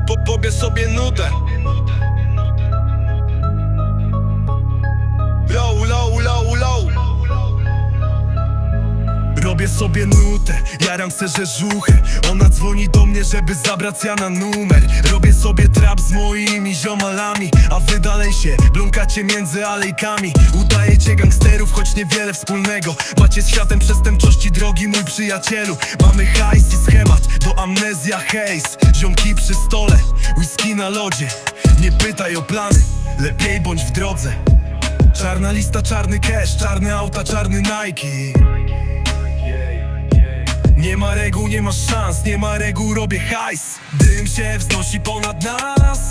pobre sob nuda Robię sobie nutę, jaram se żuchę. Ona dzwoni do mnie, żeby zabrać ja na numer. Robię sobie trap z moimi ziomalami A wy dalej się blunkacie między alejkami. Udajecie gangsterów, choć niewiele wspólnego. Macie z światem przestępczości, drogi mój przyjacielu. Mamy hajs i schemat, do amnezja hejs. Ziomki przy stole, whisky na lodzie. Nie pytaj o plany, lepiej bądź w drodze. Czarna lista, czarny cash, czarne auta, czarny Nike nie ma reguł, nie ma szans, nie ma reguł, robię hajs. Dym się wznosi ponad nas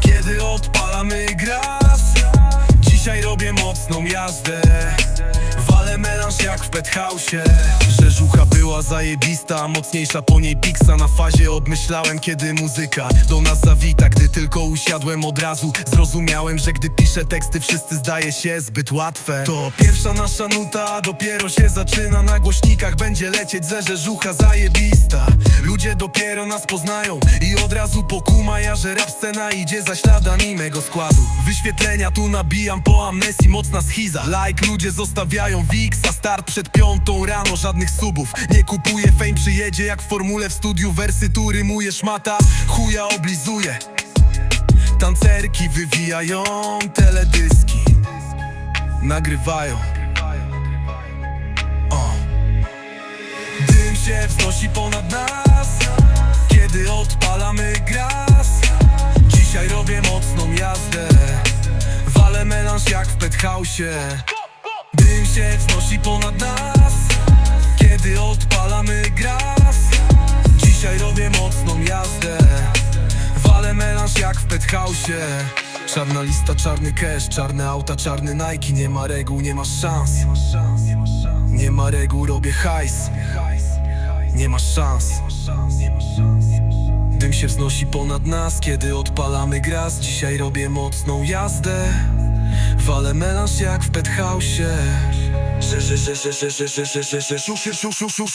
Kiedy odpalamy gras. Dzisiaj robię mocną jazdę Walę melanż jak w penthouse'ie Rzeżucha była zajebista, mocniejsza po niej piksa Na fazie obmyślałem kiedy muzyka do nas zawita. Gdy tylko usiadłem od razu zrozumiałem, że gdy piszę teksty wszyscy zdaje się zbyt łatwe. To pierwsza nasza nuta, dopiero się zaczyna. Na głośnikach będzie lecieć ze rzeżucha zajebista. Ludzie dopiero nas poznają i od razu pokumaja, że rap scena idzie za śladami mego składu. Wyświetlenia tu nabijam po amnesji, mocna schiza. Like ludzie zostawiają Wiksa, start przed piątą rano, żadnych subów. Nie kupuję fame, przyjedzie jak w formule w studiu Wersy tu rymuje szmata, chuja oblizuje. Tancerki wywijają teledyski Nagrywają. O. Dym się wznosi ponad nas Kiedy odpalamy gras. Dzisiaj robię mocną jazdę Walę melanż jak w penthouse'ie Dym się wznosi ponad nas Kiedy odpalamy gras. Dzisiaj robię mocną jazdę Walę melanż jak w penthouse'ie Czarna lista, czarny cash, czarne auta, czarny Nike. Nie ma reguł, nie ma szans. Nie ma reguł, robię hajs. Nie ma szans. Dym się wznosi ponad nas, kiedy odpalamy gras. Dzisiaj robię mocną jazdę Walę melanż jak w penthouse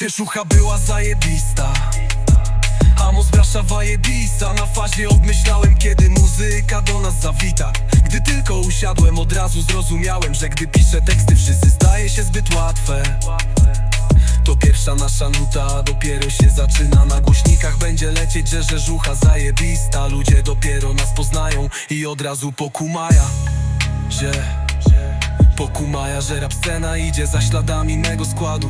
Szucha była zajebista Amos brasza wajebista Na fazie obmyślałem kiedy muzyka do nas zawita Gdy tylko usiadłem od razu zrozumiałem Że gdy piszę teksty wszyscy staje się zbyt łatwe to pierwsza nasza nuta dopiero się zaczyna Na głośnikach będzie lecieć że żucha zajebista Ludzie dopiero nas poznają i od razu pokumaja że pokumaja, że rap scena idzie za śladami mego składu.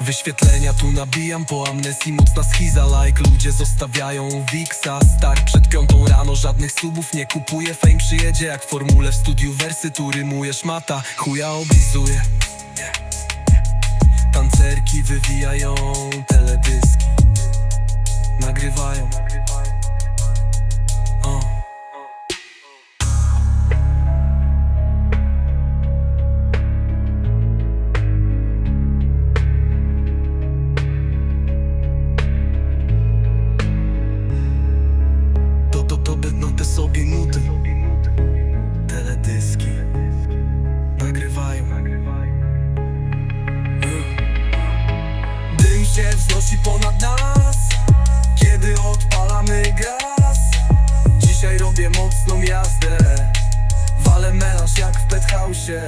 Wyświetlenia tu nabijam po amnesji Mocna schiza like Ludzie zostawiają Wiksa Star przed piątą rano Żadnych subów nie kupuję. Fame przyjedzie jak w formule w studiu Wersy tu rymuje szmata Chuja oblizuje Tancerki wywijają teledyski. Nagrywają się wznosi ponad nas Kiedy odpalamy gaz. Dzisiaj robię mocną jazdę Walę melanż jak w penthouse'ie